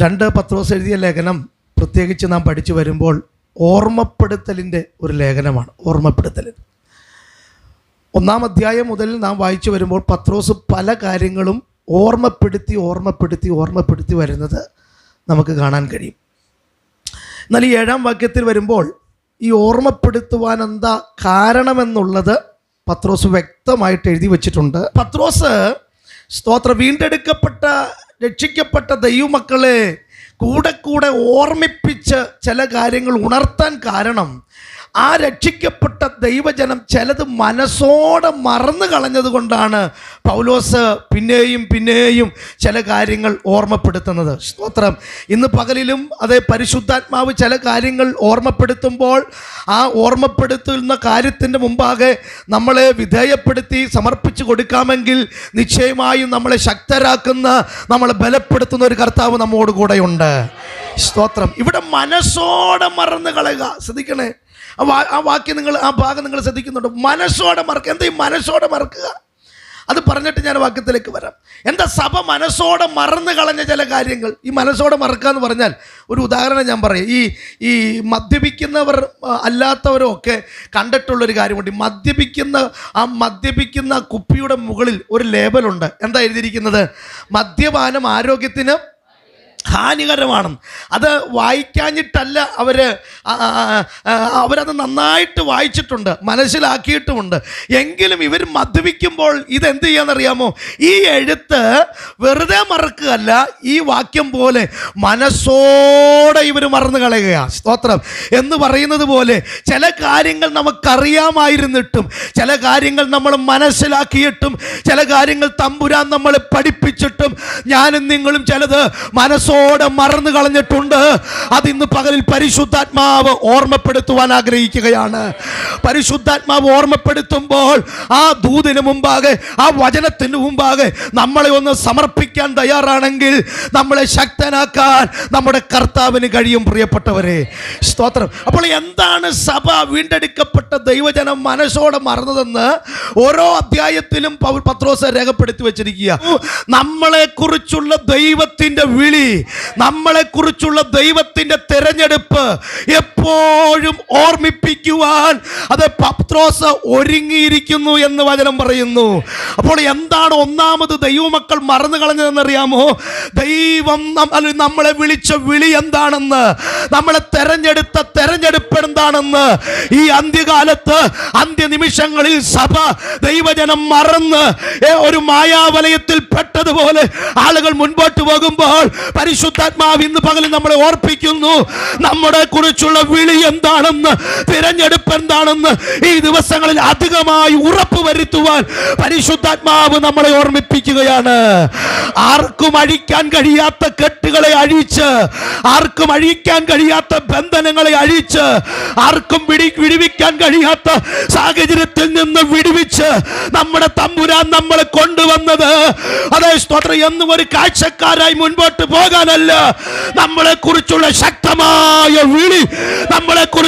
രണ്ട് പത്രോസ് എഴുതിയ ലേഖനം പ്രത്യേകിച്ച് നാം പഠിച്ചു വരുമ്പോൾ ഓർമ്മപ്പെടുത്തലിന്റെ ഒരു ലേഖനമാണ് ഓർമ്മപ്പെടുത്തൽ. ഒന്നാം അധ്യായം മുതൽ നാം വായിച്ചു വരുമ്പോൾ പത്രോസ് പല കാര്യങ്ങളും ഓർമ്മപ്പെടുത്തി ഓർമ്മപ്പെടുത്തി ഓർമ്മപ്പെടുത്തി വരുന്നത് നമുക്ക് കാണാൻ കഴിയും. എന്നാൽ ഈ ഏഴാം വാക്യത്തിൽ വരുമ്പോൾ ഈ ഓർമ്മപ്പെടുത്തുവാൻ എന്താ കാരണമെന്നുള്ളത് പത്രോസ് വ്യക്തമായിട്ട് എഴുതി വച്ചിട്ടുണ്ട്. പത്രോസ് സ്തോത്ര വീണ്ടെടുക്കപ്പെട്ട രക്ഷിക്കപ്പെട്ട ദൈവമക്കളെ കൂടെ കൂടെ ഓർമ്മിപ്പിച്ച് ചില കാര്യങ്ങൾ ഉണർത്താൻ കാരണം ആ രക്ഷിക്കപ്പെട്ട ദൈവജനം ചിലത് മനസ്സോടെ മറന്നു കളഞ്ഞത് കൊണ്ടാണ് പൗലോസ് പിന്നെയും പിന്നെയും ചില കാര്യങ്ങൾ ഓർമ്മപ്പെടുത്തുന്നത്. സ്തോത്രം. ഇന്ന് പകലിലും അതേ പരിശുദ്ധാത്മാവ് ചില കാര്യങ്ങൾ ഓർമ്മപ്പെടുത്തുമ്പോൾ ആ ഓർമ്മപ്പെടുത്തുന്ന കാര്യത്തിന്റെ മുമ്പാകെ നമ്മളെ വിധേയപ്പെടുത്തി സമർപ്പിച്ചു കൊടുക്കാമെങ്കിൽ നിശ്ചയമായും നമ്മളെ ശക്തരാക്കുന്ന നമ്മളെ ബലപ്പെടുത്തുന്ന ഒരു കർത്താവ് നമ്മോട് കൂടെയുണ്ട് സ്തോത്രം. ഇവിടെ മനസ്സോടെ മറന്നു കളയുക. ശ്രദ്ധിക്കണേ. ആ വാക്യം നിങ്ങൾ ആ ഭാഗം നിങ്ങൾ ശ്രദ്ധിക്കുന്നുണ്ട്? മനസ്സോടെ മറക്കുക. എന്താ ഈ മനസ്സോടെ മറക്കുക? അത് പറഞ്ഞിട്ട് ഞാൻ വാക്യത്തിലേക്ക് വരാം. എന്താ സഭ മനസ്സോടെ മറന്നു കളഞ്ഞ ചില കാര്യങ്ങൾ? ഈ മനസ്സോടെ മറക്കുക എന്ന് പറഞ്ഞാൽ ഒരു ഉദാഹരണം ഞാൻ പറയാം. ഈ ഈ മദ്യപിക്കുന്നവർ അല്ലാത്തവരും ഒക്കെ കണ്ടിട്ടുള്ളൊരു കാര്യമുണ്ട്. മദ്യപിക്കുന്ന ആ മദ്യപിക്കുന്ന കുപ്പിയുടെ മുകളിൽ ഒരു ലേബലുണ്ട്. എന്താ എഴുതിയിരിക്കുന്നത്? മദ്യപാനം ആരോഗ്യത്തിന് ഹാനികരമാണ് അത് വായിക്കാഞ്ഞിട്ടല്ല അവർ അവരത് നന്നായിട്ട് വായിച്ചിട്ടുണ്ട് മനസ്സിലാക്കിയിട്ടുമുണ്ട്. എങ്കിലും ഇവർ മദ്യപിക്കുമ്പോൾ ഇതെന്ത് ചെയ്യാന്നറിയാമോ? ഈ എഴുത്ത് വെറുതെ മറക്കുകയല്ല ഈ വാക്യം പോലെ മനസ്സോടെ ഇവർ മറന്നു കളയുകയാണ്. സ്തോത്രം. എന്ന് പറയുന്നത് പോലെ ചില കാര്യങ്ങൾ നമുക്കറിയാമായിരുന്നിട്ടും ചില കാര്യങ്ങൾ നമ്മൾ മനസ്സിലാക്കിയിട്ടും ചില കാര്യങ്ങൾ തമ്പുരാൻ നമ്മളെ പഠിപ്പിച്ചിട്ടും ഞാനും നിങ്ങളും ചിലത് മനസ്സോടെ മറന്നു കളഞ്ഞിട്ടുണ്ട്. അത് ഇന്ന് പകലിൽ പരിശുദ്ധാത്മാവ് ഓർമ്മപ്പെടുത്തുവാൻ ആഗ്രഹിക്കുകയാണ്. പരിശുദ്ധാത്മാവ് ഓർമ്മപ്പെടുത്തുമ്പോൾ ആ ദൂതിന് മുമ്പാകെ ആ വചനത്തിന് മുമ്പാകെ നമ്മളെ ഒന്ന് സമർപ്പിക്കാൻ തയ്യാറാണെങ്കിൽ നമ്മളെ ശക്തനാക്കാൻ നമ്മുടെ കർത്താവിന് കഴിയും പ്രിയപ്പെട്ടവരെ. സ്തോത്രം. അപ്പോൾ എന്താണ് സഭ വീണ്ടെടുക്കപ്പെട്ട ദൈവജനം മനസ്സോടെ മറന്നതെന്ന് ഓരോ അധ്യായത്തിലും പൗൽ പത്രോസ് രേഖപ്പെടുത്തി വെച്ചിരിക്കുക. നമ്മളെ കുറിച്ചുള്ള ദൈവത്തിന്റെ വിളി നമ്മളെ കുറിച്ചുള്ള ദൈവത്തിന്റെ തെരഞ്ഞെടുപ്പ് എപ്പോഴും ഓർമ്മിപ്പിക്കുവാൻ അത് പത്രോസ് ഒരുങ്ങിയിരിക്കുന്നു എന്ന് വചനം പറയുന്നു. അപ്പോൾ എന്താണ് ഒന്നാമത് ദൈവമക്കൾ മറന്നു കളഞ്ഞതെന്നറിയാമോ? ദൈവം നമ്മളെ വിളിച്ച വിളി എന്താണെന്ന്? നമ്മളെ തെരഞ്ഞെടുത്ത തെരഞ്ഞെടുപ്പ് എന്താണെന്ന്? ഈ അന്ത്യകാലത്ത് അന്ത്യനിമിഷങ്ങളിൽ സഭ ദൈവജനം മറന്ന് ഒരു മായാവലയത്തിൽ പെട്ടതുപോലെ ആളുകൾ മുൻപോട്ട് പോകുമ്പോൾ പരിശുദ്ധാത്മാവ് ഇന്ന് പകൽ നമ്മളെ ഓർപ്പിക്കുന്നു. നമ്മുടെ കുറിച്ചുള്ള വിളി എന്താണെന്ന് തിരഞ്ഞെടുപ്പ് എന്താണെന്ന് ഈ ദിവസങ്ങളിൽ അധികമായി ഉറപ്പ് വരുത്തുവാൻ പരിശുദ്ധാത്മാവ് നമ്മളെ ഓർമ്മിപ്പിക്കുകയാണ്. ആർക്കും അഴിക്കാൻ കഴിയാത്ത കെട്ടുകളെ അഴിച്ച് ആർക്കും അഴിക്കാൻ കഴിയാത്ത ബന്ധനങ്ങളെ അഴിച്ച് ആർക്കും വിടി വിടുവിക്കാൻ കഴിയാത്ത സാഹചര്യത്തിൽ നിന്ന് വിടുവിച്ച് നമ്മുടെ തമ്പുരാൻ നമ്മളെ കൊണ്ടുവന്നത്. അതേ സ്തോത്രം എന്നും ഒരു കാഴ്ചക്കാരായി മുൻപോട്ട് പോകാനല്ല നമ്മളെ കുറിച്ചുള്ള ശക്തമായ വിളി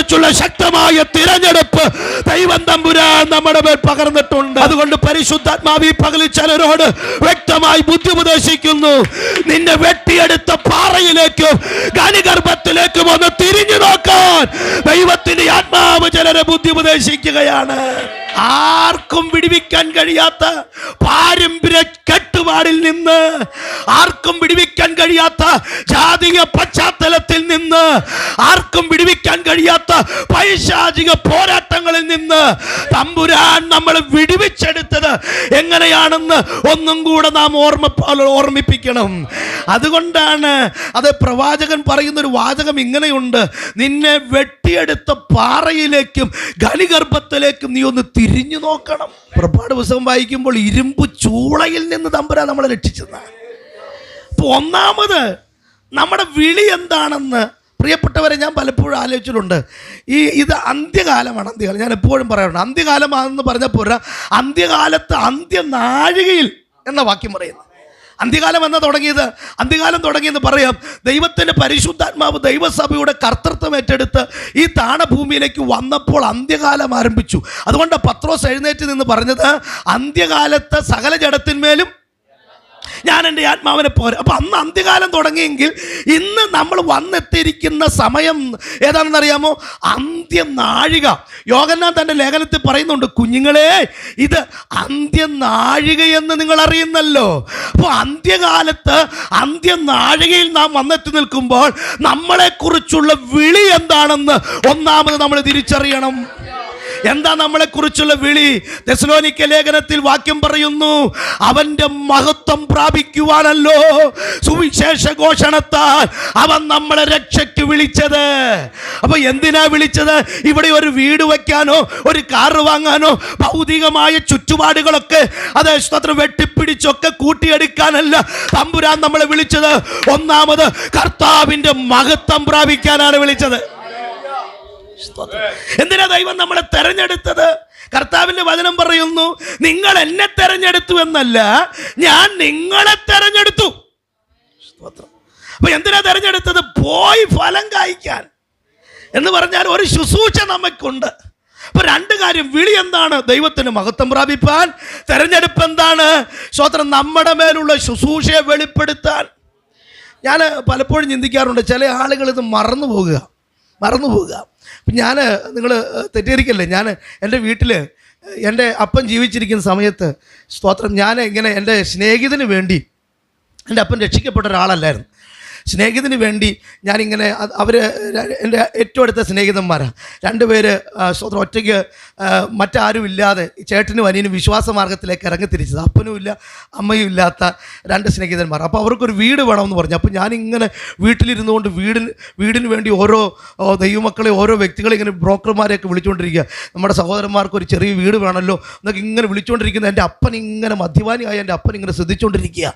കുറിച്ചുള്ള ശക്തമായ തിരഞ്ഞെടുപ്പ് ദൈവം തമ്പുരാൻ നമ്മുടെ മേൽ പകർന്നിട്ടുണ്ട്. അതുകൊണ്ട് പരിശുദ്ധാത്മാവി പകലിൽ ചിലരോട് വ്യക്തമായി ബുദ്ധി ഉപദേശിക്കുന്നു നിന്നെ വെട്ടിയെടുത്ത പാറയിലേക്കും ഖനിഗർഭത്തിലേക്കും ഒന്ന് തിരിഞ്ഞു നോക്കാൻ ദൈവത്തിന്റെ ആത്മാവ് ചിലരെ ബുദ്ധി ഉപദേശിക്കുകയാണ് ആർക്കും വിടിവിക്കാൻ കഴിയാത്ത പാരമ്പര്യ കെട്ടുപാടിൽ നിന്ന് ആർക്കും വിടിവിക്കാൻ കഴിയാത്ത ജാതീയ പശ്ചാത്തലത്തിൽ നിന്ന് ആർക്കും വിടിവിക്കാൻ കഴിയാത്ത പൈശാചിക പോരാട്ടങ്ങളിൽ നിന്ന് തമ്പുരാൻ നമ്മൾ വിടുവിച്ചെടുത്തത് എങ്ങനെയാണെന്ന് ഒന്നും കൂടെ നാം ഓർമ്മ ഓർമ്മിപ്പിക്കണം. അതുകൊണ്ടാണ് അത് പ്രവാചകൻ പറയുന്ന ഒരു വാചകം ഇങ്ങനെയുണ്ട്. നിന്നെ വെട്ടിയെടുത്ത പാറയിലേക്കും ഖനിഗർഭത്തിലേക്കും നീ ഒന്ന് തിരിഞ്ഞു നോക്കണം. പുറപ്പാട് പുസ്തകം വായിക്കുമ്പോൾ ഇരുമ്പ് ചൂളയിൽ നിന്ന് തമ്പുരാൻ നമ്മളെ രക്ഷിച്ചതാണ്. ഒന്നാമത് നമ്മുടെ വിളി എന്താണെന്ന് പ്രിയപ്പെട്ടവരെ ഞാൻ പലപ്പോഴും ആലോചിച്ചിട്ടുണ്ട് ഈ ഇത് അന്ത്യകാലമാണ് അന്ത്യകാലം. ഞാൻ എപ്പോഴും പറയാറുണ്ട് അന്ത്യകാലമാണെന്ന് പറഞ്ഞ പോരാ അന്ത്യകാലത്ത് അന്ത്യനാഴികയിൽ എന്ന വാക്യം പറയുന്നു. അന്ത്യകാലം എന്നാ തുടങ്ങിയത്? അന്ത്യകാലം തുടങ്ങിയെന്ന് പറയാം ദൈവത്തിന്റെ പരിശുദ്ധാത്മാവ് ദൈവസഭയുടെ കർത്തൃത്വം ഏറ്റെടുത്ത് ഈ താണഭൂമിയിലേക്ക് വന്നപ്പോൾ അന്ത്യകാലം ആരംഭിച്ചു. അതുകൊണ്ട് പത്രോസ് എഴുന്നേറ്റ് നിന്ന് പറഞ്ഞത് അന്ത്യകാലത്ത് സകല ജഡത്തിന്മേലും ഞാൻ എന്റെ ആത്മാവിനെ പോരാ. അപ്പം അന്ന് അന്ത്യകാലം തുടങ്ങിയെങ്കിൽ ഇന്ന് നമ്മൾ വന്നെത്തിയിരിക്കുന്ന സമയം ഏതാണെന്ന് അറിയാമോ അന്ത്യനാഴിക യോഗന്നാൻ തന്റെ ലേഖനത്തിൽ പറയുന്നുണ്ട് കുഞ്ഞുങ്ങളെ ഇത് അന്ത്യനാഴികയെന്ന് നിങ്ങൾ അറിയുന്നല്ലോ. അപ്പോൾ അന്ത്യകാലത്ത് അന്ത്യനാഴികയിൽ നാം വന്നെത്തി നിൽക്കുമ്പോൾ നമ്മളെക്കുറിച്ചുള്ള വിളി എന്താണെന്ന് ഒന്നാമത് നമ്മൾ തിരിച്ചറിയണം. എന്താ നമ്മളെ കുറിച്ചുള്ള വിളി? തെസ്ലോനിക്ക ലേഖനത്തിൽ വാക്യം പറയുന്നു അവന്റെ മഹത്വം പ്രാപിക്കുവാനല്ലോ. സുവിശേഷ ഘോഷണത്താൽ അവൻ നമ്മളെ രക്ഷയ്ക്ക് വിളിച്ചത്. അപ്പൊ എന്തിനാ വിളിച്ചത്? ഇവിടെ ഒരു വീട് വെക്കാനോ ഒരു കാറ് വാങ്ങാനോ ഭൗതികമായ ചുറ്റുപാടുകളൊക്കെ അത് അത്ര വെട്ടിപ്പിടിച്ചൊക്കെ കൂട്ടിയെടുക്കാനല്ല തമ്പുരാൻ നമ്മളെ വിളിച്ചത്. ഒന്നാമത് കർത്താവിന്റെ മഹത്വം പ്രാപിക്കാനാണ് വിളിച്ചത്. എന്തിനാ ദൈവം നമ്മളെ തെരഞ്ഞെടുത്തത്? കർത്താവിന്റെ വചനം പറയുന്നു നിങ്ങൾ എന്നെ തെരഞ്ഞെടുത്തു എന്നല്ല ഞാൻ നിങ്ങളെ തെരഞ്ഞെടുത്തു. അപ്പൊ എന്തിനാ തെരഞ്ഞെടുത്തത്? പോയി ഫലം കായ്ക്കാൻ. എന്ന് പറഞ്ഞാൽ ഒരു ശുശ്രൂഷ നമുക്കുണ്ട് അപ്പൊ രണ്ട് കാര്യം വിളി എന്താണ്? ദൈവത്തിന് മഹത്വം പ്രാപിപ്പാൻ. തെരഞ്ഞെടുപ്പ് എന്താണ്? സ്വത്രം നമ്മുടെ മേലുള്ള ശുശ്രൂഷയെ വെളിപ്പെടുത്താൻ. ഞാൻ പലപ്പോഴും ചിന്തിക്കാറുണ്ട് ചില ആളുകൾ ഇത് മറന്നു പോകുക മറന്നു പോവുക അപ്പം ഞാൻ നിങ്ങൾ തെറ്റിദ്ധരിക്കല്ലേ? ഞാൻ എന്റെ വീട്ടിൽ എന്റെ അപ്പൻ ജീവിച്ചിരിക്കുന്ന സമയത്ത് സ്തോത്രം. ഞാൻ ഇങ്ങനെ എന്റെ സ്നേഹിതന് വേണ്ടി എന്റെ അപ്പൻ രക്ഷിക്കപ്പെട്ട ഒരാളല്ലായിരുന്നു. സ്നേഹിതന് വേണ്ടി ഞാനിങ്ങനെ അവർ എന്റെ ഏറ്റവും അടുത്ത സ്നേഹിതന്മാരാണ് രണ്ടുപേര് സ്വന്തം ഒറ്റയ്ക്ക് മറ്റാരും ഇല്ലാതെ ചേട്ടനും അനിയനും വിശ്വാസ മാർഗത്തിലേക്ക് ഇറങ്ങി തിരിച്ചത്. അപ്പനും ഇല്ല അമ്മയും ഇല്ലാത്ത രണ്ട് സ്നേഹിതന്മാർ. അപ്പോൾ അവർക്കൊരു വീട് വേണമെന്ന് പറഞ്ഞു. അപ്പോൾ ഞാനിങ്ങനെ വീട്ടിലിരുന്നുകൊണ്ട് വീടിന് വീടിന് വേണ്ടി ഓരോ ദൈവമക്കളെ ഓരോ വ്യക്തികളെ ഇങ്ങനെ ബ്രോക്കർമാരെയൊക്കെ വിളിച്ചുകൊണ്ടിരിക്കുക നമ്മുടെ സഹോദരന്മാർക്ക് ഒരു ചെറിയ വീട് വേണമല്ലോ എന്നൊക്കെ ഇങ്ങനെ വിളിച്ചുകൊണ്ടിരിക്കുന്ന എന്റെ അപ്പൻ ഇങ്ങനെ മദ്യപാനിയായ എന്റെ അപ്പൻ ഇങ്ങനെ ശ്രദ്ധിച്ചുകൊണ്ടിരിക്കുക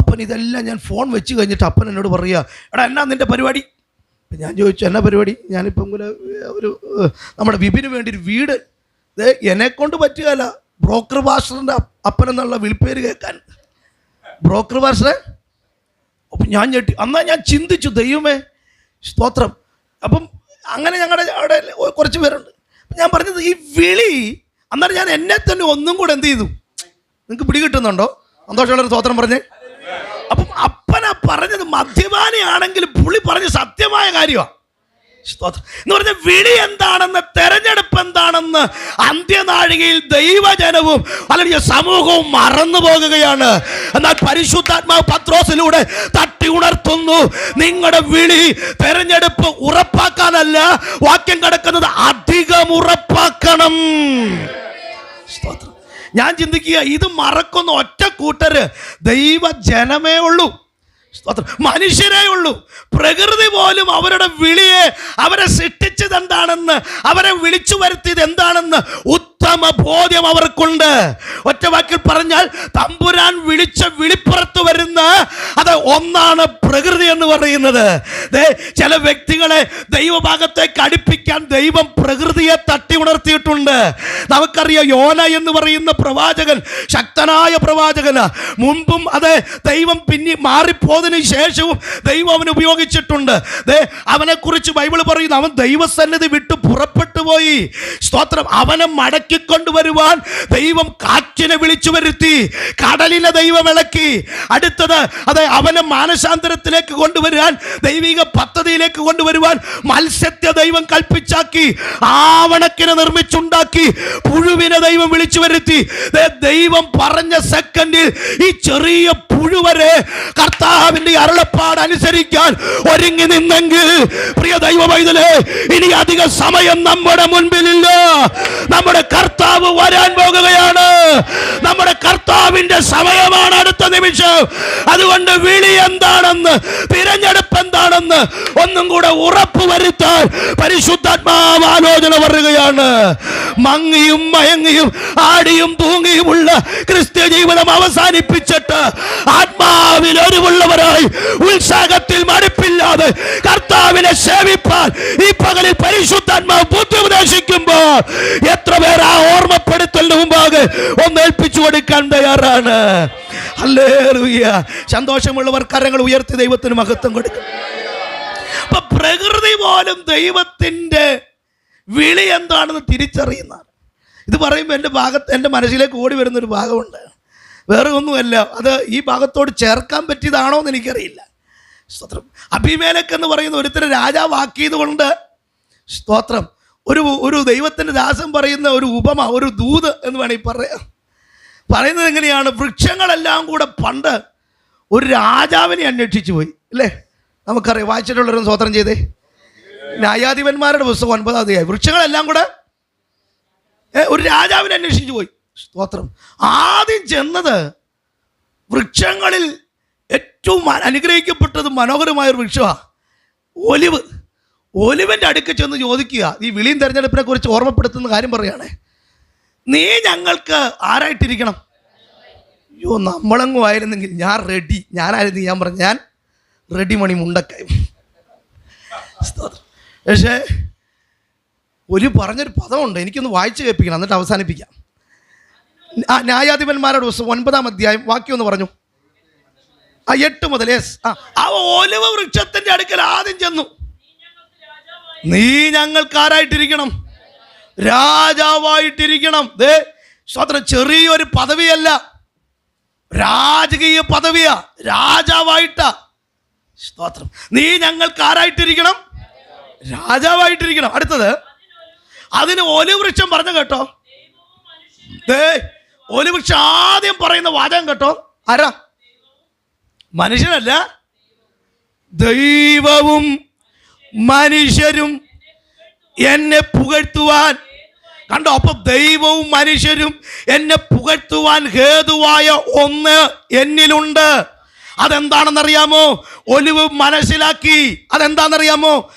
അപ്പൻ ഇതെല്ലാം ഞാൻ ഫോൺ വെച്ച് കഴിഞ്ഞിട്ട് അപ്പൻ എന്നോട് പറയുക എടാ എന്നാ നിന്റെ പരിപാടി? അപ്പം ഞാൻ ചോദിച്ചു എന്നാ പരിപാടി? ഞാനിപ്പം ഒരു നമ്മുടെ വിപിന് വേണ്ടി ഒരു വീട്. ദേ എന്നെ കൊണ്ട് പറ്റുകയല്ല. ബ്രോക്കർ ഭാഷറിന്റെ അപ്പനെന്നുള്ള വിളിപ്പേര് കേൾക്കാൻ. ബ്രോക്കർ ഭാഷറെ അപ്പം ഞാൻ ഞെട്ടി. അന്നാ ഞാൻ ചിന്തിച്ചു ദൈവമേ സ്തോത്രം. അപ്പം അങ്ങനെ ഞങ്ങളുടെ അവിടെ കുറച്ച് പേരുണ്ട്. ഞാൻ പറഞ്ഞത് ഈ വിളി അന്നേരം ഞാൻ എന്നെ തന്നെ ഒന്നും കൂടെ എന്ത് ചെയ്തു? നിങ്ങൾക്ക് പിടികിട്ടുന്നുണ്ടോ സന്തോഷമുള്ളൊരു സ്തോത്രം പറഞ്ഞേ. അപ്പം അപ്പനാ പറഞ്ഞത്? മദ്യപാനിയാണെങ്കിൽ പുള്ളി പറഞ്ഞ സത്യമായ കാര്യമാണ് എന്ന് പറഞ്ഞ വിളി എന്താണെന്ന് തെരഞ്ഞെടുപ്പ് എന്താണെന്ന് അന്ത്യനാഴികയിൽ ദൈവജനവും അല്ലെങ്കിൽ സമൂഹവും മറന്നു പോകുകയാണ്. എന്നാൽ പരിശുദ്ധാത്മാവ് പത്രോസിലൂടെ തട്ടി ഉണർത്തുന്നു. നിങ്ങളുടെ വിളി തെരഞ്ഞെടുപ്പ് ഉറപ്പാക്കാനല്ല വാക്യം കിടക്കുന്നത് അധികം ഉറപ്പാക്കണം. ഞാൻ ചിന്തിക്കുക ഇത് മറക്കുന്ന ഒറ്റ കൂട്ടര് ദൈവജനമേ ഉള്ളൂ. മനുഷ്യരേ ഉള്ളൂ. പ്രകൃതി പോലും അവരുടെ വിളിയെ അവരെ സൃഷ്ടിച്ചത് എന്താണെന്ന് അവരെ വിളിച്ചു വരുത്തിയത് എന്താണെന്ന് ഉത്തമ ബോധ്യം അവർക്കുണ്ട്. ഒറ്റ വാക്കിൽ പറഞ്ഞാൽ തമ്പുരാൻ വിളിച്ച വിളിപ്പുറത്ത് വരുന്ന അത് ഒന്നാണ് പ്രകൃതി എന്ന് പറയുന്നത്. ചില വ്യക്തികളെ ദൈവഭാഗത്തേക്ക് അടുപ്പിക്കാൻ ദൈവം പ്രകൃതിയെ തട്ടി ഉണർത്തിയിട്ടുണ്ട്. നമുക്കറിയാം യോന എന്ന് പറയുന്ന പ്രവാചകൻ ശക്തനായ പ്രവാചകന്. മുൻപും അത് ദൈവം പിന്നെ മാറിപ്പോതിന് ശേഷവും ദൈവം അവന് ഉപയോഗിച്ചിട്ടുണ്ട്. അവനെക്കുറിച്ച് ബൈബിൾ പറയുന്നു അവൻ ദൈവസന്നിധി വിട്ട് പുറപ്പെട്ടു പോയി. സ്തോത്രം അവനെ മടക്കിക്കൊണ്ടുവരുവാൻ ദൈവം കാറ്റിനെ വിളിച്ചു വരുത്തി. കടലിനെ ദൈവം ഇളക്കി അടുത്തത് അത് അവനെ മാനശാന്തരത്തിലേക്ക് കൊണ്ടുവരാൻ ദൈവിക പദ്ധതിയിലേക്ക് കൊണ്ടുവരുവാൻ മത്സ്യത്തെ ദൈവം കൽപ്പിച്ചാക്കി ആവണക്കിനെ നിർമ്മിച്ചുണ്ടാക്കി പുഴുവിനെ ദൈവം വിളിച്ചു വരുത്തി. ദൈവം പറഞ്ഞ സെക്കൻഡിൽ ഈ ചെറിയ പുഴുവരെ കർത്താവിന്റെ അരുളപ്പാട് അനുസരിക്കാൻ ഒരുങ്ങി നിന്നെങ്കിൽ പ്രിയ ദൈവ പൈതലേ ഇനി അധിക സമയം നമ്മുടെ മുൻപിലില്ല. നമ്മുടെ കർത്താവ് വരാൻ പോകുകയാണ്. നമ്മുടെ കർത്താവിന്റെ സമയമാണ് അടുത്ത നിമിഷം. അതുകൊണ്ട് വിളി എന്താണെന്ന് തിരഞ്ഞെടുപ്പ് എന്താണെന്ന് ഒന്നും കൂടെ ഉറപ്പ് വരുത്താൻ പരിശുദ്ധാത്മാവ് ആലോചന പറയുകയാണ്. മങ്ങിയും മയങ്ങിയും ആടിയും തൂങ്ങിയുമുള്ള ക്രിസ്ത്യ ജീവിതം അവസാനിപ്പിച്ചിട്ട് ആത്മാവിൽ ഒരുവുള്ളവരായി ഉത്സാഹത്തിൽ മടുപ്പില്ലാതെ കർത്താവിനെ സേവിപ്പാൻ ഈ പകലിൽ പരിശുദ്ധാത്മാവ് ബുദ്ധി ഉപദേശിക്കുമ്പോൾ എത്ര പേർ ആ ഓർമ്മപ്പെടുത്തലിന് മുമ്പാകെ ഒന്ന് കൊടുക്കാൻ തയ്യാറാണ് സന്തോഷമുള്ളവർ കരങ്ങൾ ഉയർത്തി ദൈവത്തിന് മഹത്വം കൊടുക്കും. അപ്പൊ പ്രകൃതി പോലും ദൈവത്തിന്റെ വിളി എന്താണെന്ന് തിരിച്ചറിയുന്ന ഇത് പറയുമ്പോൾ എന്റെ ഭാഗത്ത് എന്റെ മനസ്സിലേക്ക് ഓടി വരുന്നൊരു ഭാഗമുണ്ട്. വേറെ ഒന്നുമല്ല അത് ഈ ഭാഗത്തോട് ചേർക്കാൻ പറ്റിയതാണോ എന്ന് എനിക്കറിയില്ല. സ്തോത്രം. അഭിമേലക്ക് എന്ന് പറയുന്ന ഒരുത്തരെ രാജാവാക്കിയത് കൊണ്ട് സ്തോത്രം. ഒരു ഒരു ദൈവത്തിന്റെ ദാസം പറയുന്ന ഒരു ഉപമ ഒരു ദൂത് എന്ന് വേണമെങ്കിൽ പറയാം. പറയുന്നത് എങ്ങനെയാണ്? വൃക്ഷങ്ങളെല്ലാം കൂടെ പണ്ട് ഒരു രാജാവിനെ അന്വേഷിച്ചു പോയി. അല്ലേ നമുക്കറിയാം. വായിച്ചിട്ടുള്ളവരും സ്വോത്രം ചെയ്തേ. ന്യായാധിപന്മാരുടെ പുസ്തകം ഒൻപതാം തീയതി വൃക്ഷങ്ങളെല്ലാം കൂടെ ഒരു രാജാവിനെ അന്വേഷിച്ചു പോയി. സ്തോത്രം. ആദ്യം ചെന്നത് വൃക്ഷങ്ങളിൽ ഏറ്റവും അനുഗ്രഹിക്കപ്പെട്ടത് മനോഹരമായ ഒരു വൃക്ഷമാണ് ഒലിവ്. ഒലിവിന്റെ അടുക്ക് ചെന്ന് ചോദിക്കുക. ഈ വിളിയും തെരഞ്ഞെടുപ്പിനെ കുറിച്ച് ഓർമ്മപ്പെടുത്തുന്ന കാര്യം പറയുകയാണേ. നീ ഞങ്ങൾക്ക് ആരായിട്ടിരിക്കണം? അയ്യോ നമ്മളങ്ങും ആയിരുന്നെങ്കിൽ ഞാൻ റെഡി ഞാനായിരുന്നു ഞാൻ പറഞ്ഞു ഞാൻ റെഡി മണി മുണ്ടക്കായും. പക്ഷേ ഒരു പറഞ്ഞൊരു പദമുണ്ട്. എനിക്കൊന്ന് വായിച്ചു കേൾപ്പിക്കണം. എന്നിട്ട് അവസാനിപ്പിക്കാം. ആ ന്യായാധിപന്മാരുടെ ദിവസം ഒൻപതാം അധ്യായം വാക്യം ഒന്ന് പറഞ്ഞു. ആ എട്ട് മുതൽ യെസ്. ആ അവ വൃക്ഷത്തിന്റെ അടുക്കൽ ആദ്യം ചെന്നു. നീ ഞങ്ങൾക്ക് ആരായിട്ടിരിക്കണം? രാജാവായിട്ടിരിക്കണം. ദേ സ്വത്ര ചെറിയൊരു പദവിയല്ല. രാജകീയ പദവിയാ. രാജാവായിട്ടാ. സ്തോത്രം നീ ഞങ്ങൾക്ക് ആരായിട്ടിരിക്കണം? രാജാവായിട്ടിരിക്കണം. അടുത്തത് അതിന് ഒലിവൃക്ഷം പറഞ്ഞു കേട്ടോ. ദേ ഒലിവൃക്ഷം ആദ്യം പറയുന്ന വാചകം കേട്ടോ. ആരാ? മനുഷ്യനല്ല. ദൈവവും മനുഷ്യരും എന്നെ പുകഴ്ത്തുവാൻ കണ്ടോ? അപ്പൊ ദൈവവും മനുഷ്യരും എന്നെ പുകഴ്ത്തുവാൻ ഹേതുവായ ഒന്ന് എന്നിലുണ്ട്. അതെന്താണെന്നറിയാമോ? ഒലിവ് മനസ്സിലാക്കി. അതെന്താണെന്നറിയാമോ?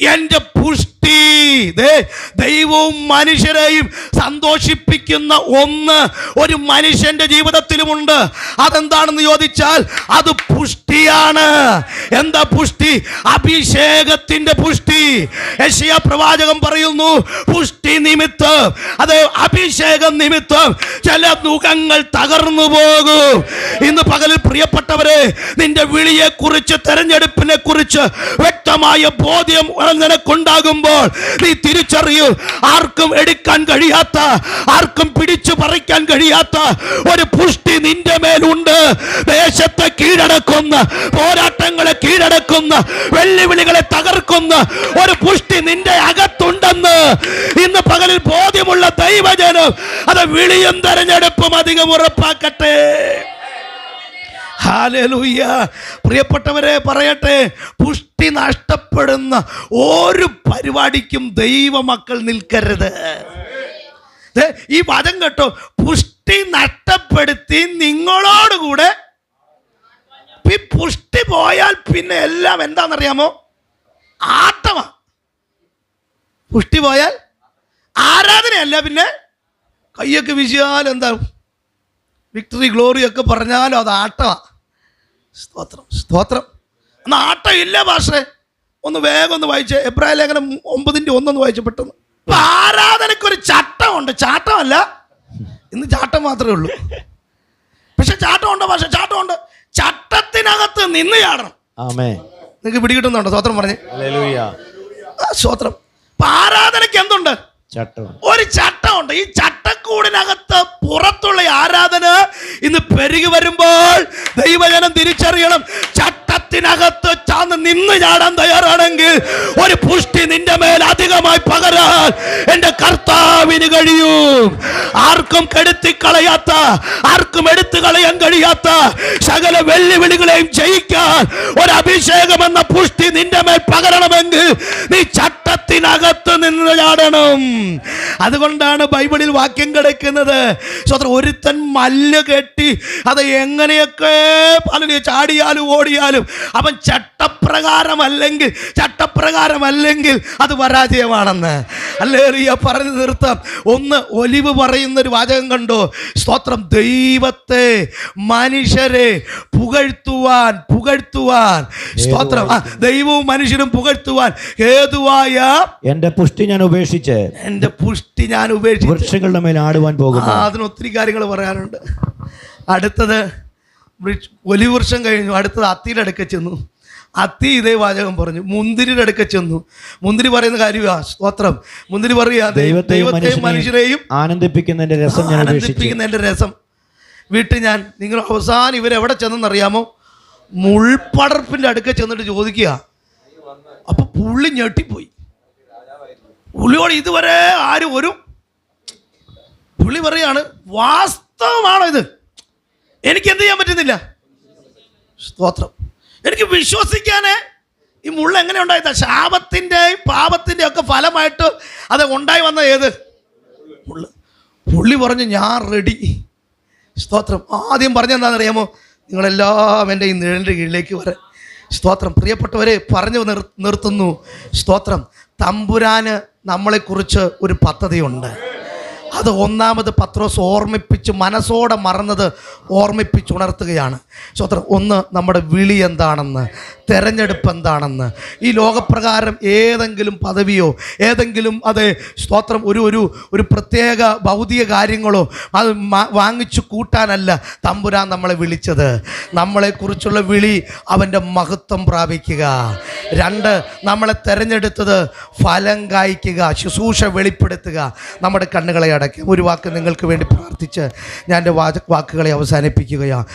എന്റെ പുഷ്ടി ദേ ദൈവവും മനുഷ്യരെയും സന്തോഷിപ്പിക്കുന്ന ഒന്ന് ഒരു മനുഷ്യന്റെ ജീവിതത്തിലുമുണ്ട്. അതെന്താണെന്ന് ചോദിച്ചാൽ അത് പുഷ്ടിയാണ്. എന്താ പുഷ്ടി? അഭിഷേകത്തിന്റെ പുഷ്ടി. യശയ പ്രവാചകം പറയുന്നു പുഷ്ടി നിമിത്തം. അത് അഭിഷേകം നിമിത്തം ചില മുഖങ്ങൾ തകർന്നു പോകും. ഇന്ന് പകലിൽ പ്രിയപ്പെട്ടവരെ നിന്റെ വിളിയെ കുറിച്ച് തെരഞ്ഞെടുപ്പിനെ കുറിച്ച് വ്യക്തമായ ബോധ്യം നിനക്കുണ്ടാകുമ്പോൾ നീ തിരിച്ചറിയൂ ആർക്കും എടുക്കാൻ കഴിയാത്ത ആർക്കും പിടിച്ചു പറിക്കാൻ കഴിയാത്ത ഒരു പുഷ്ടി നിന്റെ മേലുണ്ട്. ദേശത്തെ കീഴടക്കുന്ന പോരാട്ടങ്ങളെ കീഴടക്കുന്ന വെല്ലുവിളികളെ തകർക്കുന്ന ഒരു പുഷ്ടി നിന്റെ അകത്തുണ്ടെന്ന് ഇന്ന് പകലിൽ ബോധ്യമുള്ള ദൈവജനം അത് വിളിയും തെരഞ്ഞെടുപ്പും അധികം ഉറപ്പാക്കട്ടെ. ഹാലലൂയ്യ പ്രിയപ്പെട്ടവരെ പറയട്ടെ പുഷ്ടി നഷ്ടപ്പെടുന്ന ഒരു പരിപാടിക്കും ദൈവമക്കൾ നിൽക്കരുത്. ഈ പദം കേട്ടോ പുഷ്ടി നഷ്ടപ്പെടുത്തി നിങ്ങളോടുകൂടെ. പുഷ്ടി പോയാൽ പിന്നെ എല്ലാം എന്താണെന്നറിയാമോ? ആട്ടമാ. പുഷ്ടി പോയാൽ ആരാധനയല്ല പിന്നെ. കയ്യൊക്കെ വിശാൽ എന്താ? വിക്ടറി ഗ്ലോറി ഒക്കെ പറഞ്ഞാലും അത് ആട്ടമാ. സ്തോത്രം സ്തോത്രം. എന്നാ ആട്ടം ഇല്ല ഭാഷേ ഒന്ന് വേഗം ഒന്ന് വായിച്ച്. എബ്രാഹിം ലേഖനം ഒമ്പതിന്റെ ഒന്നൊന്ന് വായിച്ച് പെട്ടെന്ന്. ഇപ്പം ആരാധനയ്ക്കൊരു ചട്ടമുണ്ട്. ചാട്ടമല്ല ഇന്ന് ചാട്ടം മാത്രമേ ഉള്ളൂ. പക്ഷെ ചാട്ടമുണ്ട് ഭാഷ ചാട്ടമുണ്ട്. ചട്ടത്തിനകത്ത് നിന്ന് ചാടണം. ആമേ നിങ്ങൾക്ക് പിടികിട്ടുന്നുണ്ടോ സ്തോത്രം പറഞ്ഞ്? സ്തോത്രം. ആരാധനയ്ക്ക് എന്തുണ്ട്? ഒരു ചട്ടമുണ്ട്. ഈ ചട്ടക്കൂടിനകത്ത് പുറത്തുള്ള ആരാധന ഇന്ന് പെരുകി വരുമ്പോൾ ദൈവജനം തിരിച്ചറിയണം. ചട്ടത്തിനകത്ത് ചാന്ന് നിന്ന് ചാടാൻ തയ്യാറാണെങ്കിൽ ഒരു പുഷ്ടി നിന്റെ മേൽ അധികമായി പകരാൻ എന്റെ കർത്താവിന് കഴിയും. ആർക്കും കെടുത്തി കളയാത്ത ആർക്കും എടുത്തു കളയാൻ കഴിയാത്ത സകല വെല്ലുവിളികളെയും ജയിക്കാൻ ഒരു അഭിഷേകം എന്ന പുഷ്ടി നിന്റെ മേൽ പകരണമെങ്കിൽ നീ ചട്ടത്തിനകത്ത് നിന്ന് ചാടണം. അതുകൊണ്ടാണ് ബൈബിളിൽ വാക്യം കിടക്കുന്നത്. ഒരുത്തൻ മല്ല് കെട്ടി അത് എങ്ങനെയൊക്കെ പലരും ചാടിയാലും ഓടിയാലും അവൻ ചട്ടപ്രകാരമല്ലെങ്കിൽ ചട്ടപ്രകാരമല്ലെങ്കിൽ അത് പരാജയമാണെന്ന്. അല്ലേറിയ പറഞ്ഞു നിർത്താം ഒന്ന് ഒലിവ് പറയുന്നൊരു വാചകം കണ്ടോ? സ്തോത്രം ദൈവത്തെ മനുഷ്യരെ പുകഴ്ത്തുവാൻ പുകഴ്ത്തുവാൻ. സ്തോത്രം ദൈവവും മനുഷ്യരും പുകഴ്ത്തുവാൻ. ഹേതുവായ എന്റെ പുഷ്ടി ഞാൻ ഉപേക്ഷിച്ച് എന്റെ പുഷ്ടി ഞാൻ ഉപേക്ഷിച്ച് വൃക്ഷങ്ങളുടെ മേൽ ആടുവാൻ പോകുന്നു. അതിന് ഒത്തിരി കാര്യങ്ങൾ പറയാനുണ്ട്. അടുത്തത് ഒലിവൃക്ഷം കഴിഞ്ഞു. അടുത്തത് അത്തിയുടെ അടുക്ക ചെന്നു. അത്തി ഇതേ വാചകം പറഞ്ഞു. മുന്തിരിയുടെ അടുക്ക ചെന്നു. മുന്തിരി പറയുന്ന കാര്യമാണ് സ്തോത്രം. മുന്തിരി പറയുക ദൈവത്തെയും മനുഷ്യരെയും ആനന്ദിപ്പിക്കുന്നതിന്റെ രസം ഞാൻ ഉപേക്ഷിച്ചു ആനന്ദിപ്പിക്കുന്ന എന്റെ രസം. വീട്ടിൽ ഞാൻ നിങ്ങൾ അവസാനം ഇവരെവിടെ ചെന്നെന്നറിയാമോ? മുൾപ്പടർപ്പിന്റെ അടുക്ക ചെന്നിട്ട് ചോദിക്കുക. അപ്പൊ പുള്ളി ഞെട്ടിപ്പോയി. പുള്ളിയോട് ഇതുവരെ ആരും ഒരു പുള്ളി പറയാണ് വാസ്തവമാണോ ഇത്? എനിക്ക് എന്ത് ചെയ്യാൻ പറ്റുന്നില്ല സ്തോത്രം. എനിക്ക് വിശ്വസിക്കാനേ ഈ മുള്ള എങ്ങനെ ഉണ്ടായത് ശാപത്തിന്റെയും പാപത്തിന്റെയും ഒക്കെ ഫലമായിട്ട് അത് ഉണ്ടായി വന്ന ഏത്? മുള്ള. പുള്ളി പറഞ്ഞു ഞാൻ റെഡി സ്തോത്രം. ആദ്യം പറഞ്ഞെന്താണെന്നറിയാമോ നിങ്ങളെല്ലാം എന്റെ ഈ നിഴലിന്റെ കീഴിലേക്ക് വരെ. സ്തോത്രം. പ്രിയപ്പെട്ടവരെ പറഞ്ഞു നിർ നിർത്തുന്നു. സ്തോത്രം. തമ്പുരാന് നമ്മളെക്കുറിച്ച് ഒരു പദ്ധതിയുണ്ട്. അത് ഒന്നാമത് പത്രോസ് ഓർമ്മിപ്പിച്ച് മനസ്സോടെ മറന്നത് ഓർമ്മിപ്പിച്ചുണർത്തുകയാണ്. സ്തോത്രം ഒന്ന് നമ്മുടെ വിളി എന്താണെന്ന് തെരഞ്ഞെടുപ്പ് എന്താണെന്ന് ഈ ലോകപ്രകാരം ഏതെങ്കിലും പദവിയോ ഏതെങ്കിലും അത് സ്തോത്രം ഒരു ഒരു ഒരു പ്രത്യേക ഭൗതിക കാര്യങ്ങളോ അത് വാങ്ങിച്ചു കൂട്ടാനല്ല തമ്പുരാൻ നമ്മളെ വിളിച്ചത്. നമ്മളെക്കുറിച്ചുള്ള വിളി അവന്റെ മഹത്വം പ്രാപിക്കുക. രണ്ട് നമ്മളെ തെരഞ്ഞെടുത്തത് ഫലം കായ്ക്കുക ശുശ്രൂഷ വെളിപ്പെടുത്തുക. നമ്മുടെ കണ്ണുകളെ അടയ്ക്കും ഒരു വാക്ക് നിങ്ങൾക്ക് വേണ്ടി പ്രാർത്ഥിച്ച് ഞാൻ എന്റെ വാക്കുകളെ അവസാനിപ്പിക്കുകയാണ്